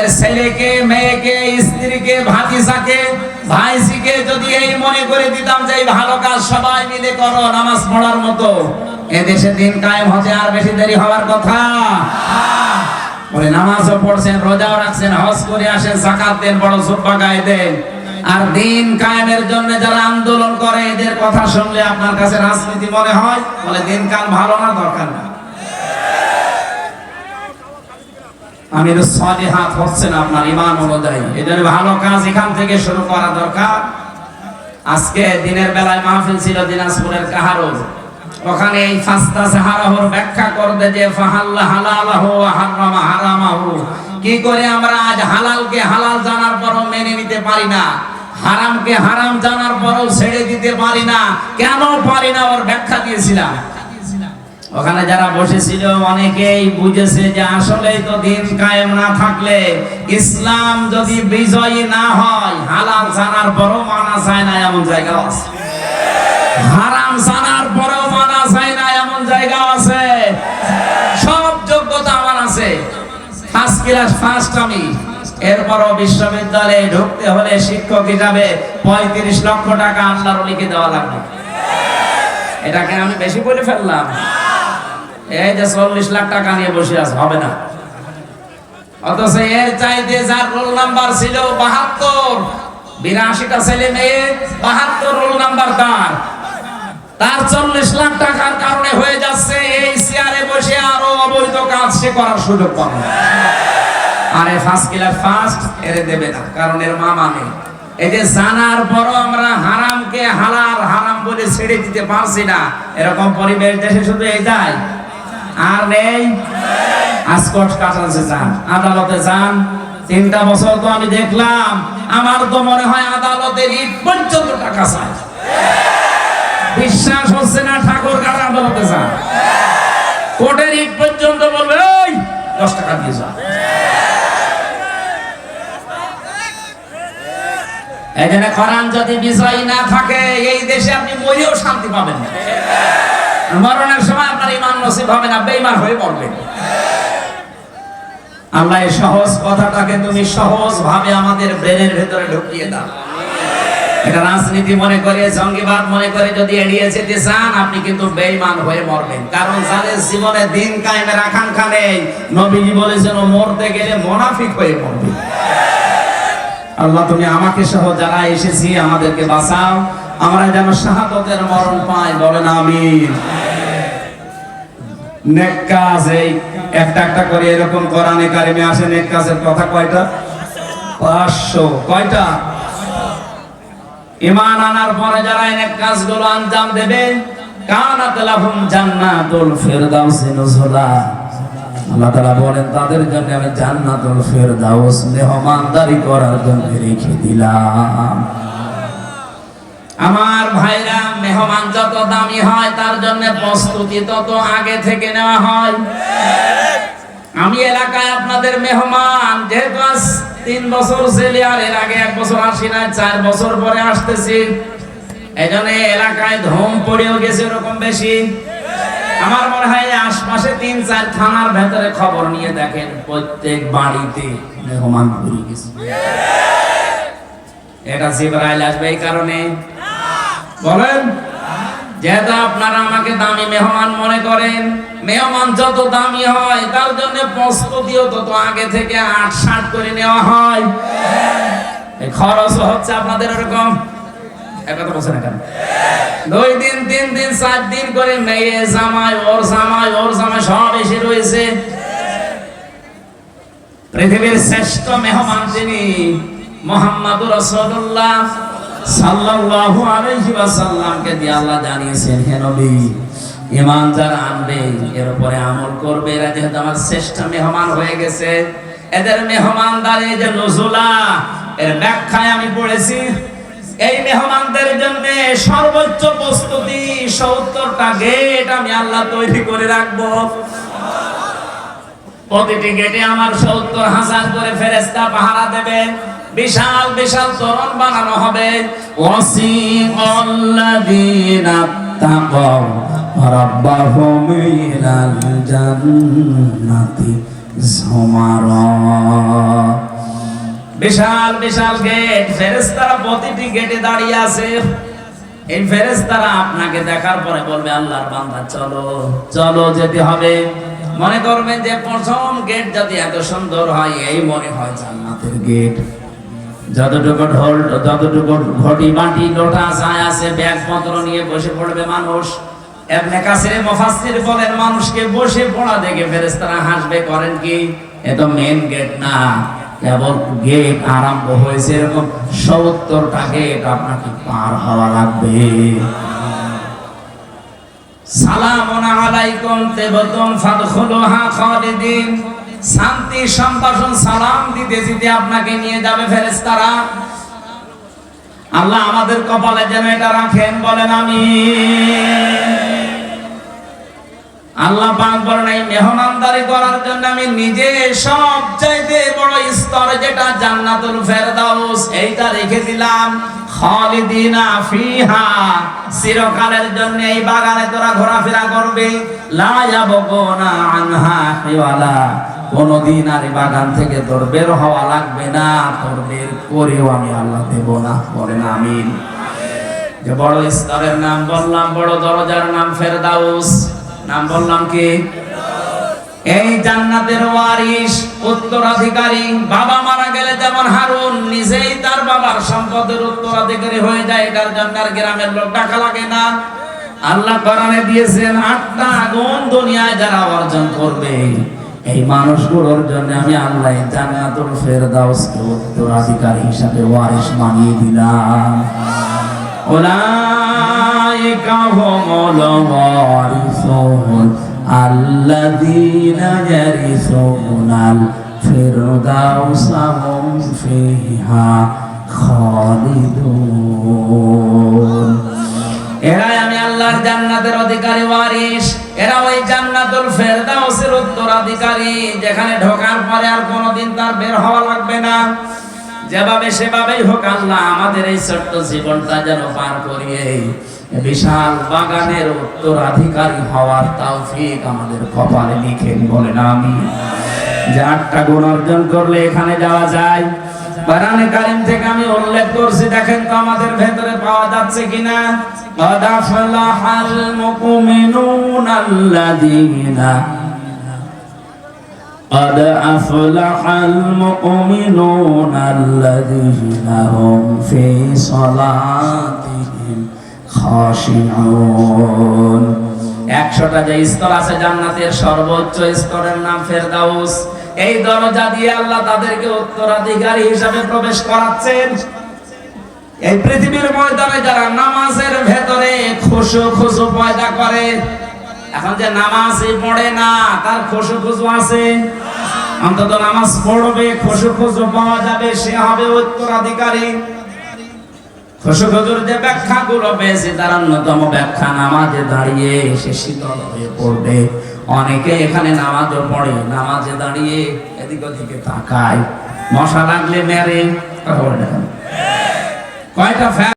ওদের ছেলেকে, মেয়েকে, স্ত্রীকে ভাতিসাকে ভাইসিকে যদি এই মনে করে দিতাম যে এই ভালো কাজ সবাই মিলে করো, নামাজ পড়ার মতো, এদেশে দিন কায়েম হতে আর বেশি দেরি হওয়ার কথা। বলে, নামাজও পড়ছেন, রোজাও রাখছেন, হজ করে আসেন, জাকাত দেন, বড় সুব্বা গায়ে দেন। আর দিন কায়েমের জন্য যারা আন্দোলন করে, এদের কথা শুনলে আপনার কাছে রাজনীতি মনে হয়? বলে দিন কাল ভালো না, দরকার না। আমির হাত হচ্ছে না আপনার ইমান অনুযায়ী। এই জন্য ভালো কাজ এখান থেকে শুরু করা দরকার। আজকে দিনের বেলায় মাহফিল ছিল দিনাজপুরের কাহারো। ওখানে এই ফাস্তা ব্যাখ্যা যে, ফাহাল্লা হালালাহু হারামাহু। কি করে আমরা আজ হালালকে হালাল জানার পরও মেনে নিতে পারি না, হারামকে হারাম জানার পরও ছেড়ে দিতে পারি না, কেন পারি না ওর ব্যাখ্যা দিয়েছিলাম? ওখানে যারা বসেছিল অনেকেই বুঝেছে যে আসলেই তো দিন কায়েম না থাকলে ইসলাম যদি বিজয়ী না হয়, হালাল জানার পরও মানা যায় না এমন জায়গা আছে। হারাম জানার পরেও মানা যায় না এমন জায়গা আছে। সব যোগ্যতা আমার আছে। ফার্স্ট ক্লাস, ফার্স্ট আমি। এরপরও বিশ্ববিদ্যালয়ে ঢুকতে হলে শিক্ষক হিসাবে পঁয়ত্রিশ লক্ষ টাকা আল্লাহর লিখে দেওয়া লাগবে। এটাকে আমি বেশি বলে ফেললাম। এই যে চল্লিশ লাখ টাকা নিয়ে বসে আছে, হবে না। অথচ এর চাইতে যার রোল নাম্বার ছিল বাহাত্তর, বিরাশিটা ছেলে মেয়ে, বাহাত্তর রোল নাম্বার তার। তার চল্লিশ লাখ টাকার কারণে হয়ে যাচ্ছে এই বসে আরও অবৈধ কাজ সে করার সুযোগ পাবে আরে ফার্স্ট ক্লাস ফার্স্ট এরে দেবে না, কারণ এর মা মানে। এই যে জানার পরও আমরা হারামকে হালাল হারাম বলে ছেড়ে দিতে পারছি না, এরকম পরিবেশ দেশে শুধু এই যায় আর নেই? আসকট কাটাচ্ছে যান আদালতে যান। তিনটা বছর তো আমি দেখলাম, আমার তো মনে হয় আদালতের ইট পর্যন্ত টাকা চায়। বিশ্বাস হচ্ছে না ঠাকুর কাটা আদালতে যান? কোর্টের ইট পর্যন্ত বলবে ওই দশ টাকা দিয়ে যা। জন্য কোরআন যদি বিজয়ী না থাকে, এই দেশে আপনি মরেও শান্তি পাবেন না। মরণের সময় আপনার ইমান নসিব হবে না, বেঈমান হয়ে মরবেন আল্লাহ এই সহজ কথাটাকে তুমি সহজ ভাবে আমাদের ব্রেনের ভেতরে ঢুকিয়ে দাও। এটা রাজনীতি মনে করে, জঙ্গিবাদ মনে করে যদি এড়িয়ে যেতে চান, আপনি কিন্তু বেঈমান হয়ে মরবেন। কারণ যাদের জীবনে দিন কায়েমের আকাঙ্ক্ষা নেই, নবীজি বলেছেন মরতে গেলে মোনাফিক হয়ে মরবে। আল্লাহ, তুমি আমাকে সহ যারা এসেছি, আমাদেরকে বাঁচাও। আমরা যেন শাহাদতের মরণ পাই, বলেন আমিন। একটা একটা করে এরকম কোরআনে কারিমে আসে কথা কয়টা? পাঁচশো। কয়টা? ইমান আনার পরে যারা কাজগুলো আঞ্জাম দেবে, কানাত লাহুম জান্নাতুল ফিরদাউসি নুজুলা। আল্লাহ তাআলা বলেন, তাদের জন্য আমি জান্নাতুল ফিরদাউস মেহমানদারি করার জন্য রেখে দিলাম। আমার ভাইরা মেহমান যত দামি হয়, তার জন্য প্রস্তুতি তত আগে থেকে নেওয়া হয়। আমি এলাকায় আপনাদের মেহমান, যেহেতু আজ তিন বছর ছেলে আর এর আগে এক বছর আসি না চার বছর পরে আসতেছি। এই এলাকায় ধুম পড়েও গেছে এরকম বেশি। আমার মনে হয় আশপাশে তিন, চার থানার ভেতরে খবর নিয়ে দেখেন, প্রত্যেক বাড়িতে মেহমান পড়ে গেছে। এটা জিবরাইল আসবে এই কারণে। বলেন? যেহেতু আপনারা আমাকে দামি মেহমান মনে করেন, মেহমান যত দামি হয়, তার জন্য প্রস্তুতিও তত আগে থেকে আট ষাট করে নেওয়া হয়। খরচ হচ্ছে আপনাদের এরকম? পৃথিবীর শ্রেষ্ঠ মেহমান তিনি মোহাম্মদ রাসূলুল্লাহ। সাল্লাল্লাহু আলাইহি ওয়াসাল্লামকে দিয়ে আল্লাহ জানিয়েছেন, হে নবী, ঈমান যারা আনবে, এর আমল করবে। এরা যেহেতু আমার শ্রেষ্ঠ মেহমান হয়ে গেছে, এদের মেহমানদারি যে নজুলা, এর ব্যাখ্যায় আমি পড়েছি, এই মেহমানদের জন্য সর্বোচ্চ প্রস্তুতি, সত্তরটা গেট আমি আল্লাহ তৈরি করে রাখব। প্রতিটি গেটে আমার সত্তর হাজার করে ফেরেস্তা পাহারা দেবে। বিশাল বিশাল তরণ বানানো হবে। বিশাল বিশাল গেট। প্রতিটি গেটে দাঁড়িয়ে আছে। এই আপনাকে দেখার পরে বলবে, আল্লাহর বান্দা, চলো চলো যেতে হবে। মনে করবেন যে প্রথম গেট যদি এত সুন্দর হয়, এই মনে হয় জান্নাতের গেট যতটুকু ঢোল, যতটুকু ঘটি বাটি লোটা চায় আছে ব্যাগ পত্র নিয়ে বসে পড়বে মানুষ। এমনি কাছে বলেন, মানুষকে বসে পড়া দেখে হাসবে, করেন কি? এ তো মেন গেট না। কেবল গেট আরম্ভ হয়েছে এরকম সত্তরটা গেট আপনাকে পার হওয়া লাগবে। সালামুন আলাইকুম তেবতুম ফাদখুলুহা খালিদিন। শান্তি সম্ভাষণ সালাম দিতে দিতে আপনাকে নিয়ে যাবে ফেরেশতারা। আল্লাহ আমাদের কপালে যেন এটা রাখেন, বলেন আমি আল্লাহ পাক বলেন, এই মেহমানদারি করার জন্য আমি নিজে সবচাইতে বড় স্তর যেটা জান্নাতুল ফেরদাউস, এইটা রেখে দিলাম। খালিদিনা ফিহা এই বাগানে তোরা ঘোরাফেরা করবে। লা ইয়াবগুনা আনহা হিওয়ালা। কোনদিন আর বাগান থেকে তোর বের হওয়া লাগবে না, তোর বের করেও আমি আল্লাহ দেব না। বলেন আমিন। যে বড় স্তরের নাম বললাম, বড় দরজার নাম ফেরদাউস। নাম বললাম কি? এই জান্নাতের ওয়ারিস উত্তরাধিকারী, বাবা মারা গেলে যেমন হারুন, নিজেই তার বাবার সম্পদের উত্তরাধিকারী হয়ে যায়, এটার জন্য আর গ্রামের লোক টাকা লাগে না। আল্লাহ কোরআনে দিয়েছেন, আটটা আগুন দুনিয়ায় যারা অর্জন করবে। এই মানুষগুলোর জন্য আমি আল্লাহ জান্নাতুল ফেরদাউসকে উত্তরাধিকারী হিসাবে ওয়ারিস মানিয়ে দিলাম। ওলাইকা হুমুল ওয়ারিসুন। الذين يرثون الفردوس هم فيها خالدون এরাই আমি আল্লাহর জান্নাতের অধিকারী ওয়ারিস এরা ওই জান্নাতুল ফেরদাউসের উত্তরাধিকারী যেখানে ঢোকার পরে আর কোনোদিন তার বের হওয়া লাগবে না যেভাবে সেভাবেই হোক আল্লাহ আমাদের এই ছোট্ট জীবনটা যেন পার করিয়ে বিশাল বাগানের উত্তরাধিকারী হওয়ার তৌফিক আমাদের কপালে লিখেন বলেন আমি যে আটটা গুণ অর্জন করলে এখানে যাওয়া যায় কোরআনে কারিম থেকে আমি উল্লেখ করছি দেখেন তো আমাদের ভেতরে পাওয়া যাচ্ছে কিনা قد أفلح المؤمنون الذين قد أفلح المؤمنون الذين هم في صلاتهم খাশিউন একশোটা যে স্তর আছে জান্নাতের সর্বোচ্চ স্তরের নাম ফেরদাউস। এই দরজা দিয়ে আল্লাহ তাদেরকে উত্তরাধিকারী হিসাবে প্রবেশ করাচ্ছেন। এই পৃথিবীর ময়দানে যারা নামাজের ভেতরে খুশু খুশু পয়দা করে, এখন যে নামাজই পড়ে না, তার খুশু খুশু আছে? অন্তত নামাজ পড়বে, খুশু খুশু পাওয়া যাবে, সে হবে উত্তরাধিকারী। যে অন্যতম ব্যাখ্যা, নামাজে দাঁড়িয়ে সে শীতল হয়ে পড়বে। অনেকে এখানে নামাজও পড়ে, নামাজে দাঁড়িয়ে এদিক ওদিকে তাকায়। মশা লাগলে মেরে কয়টা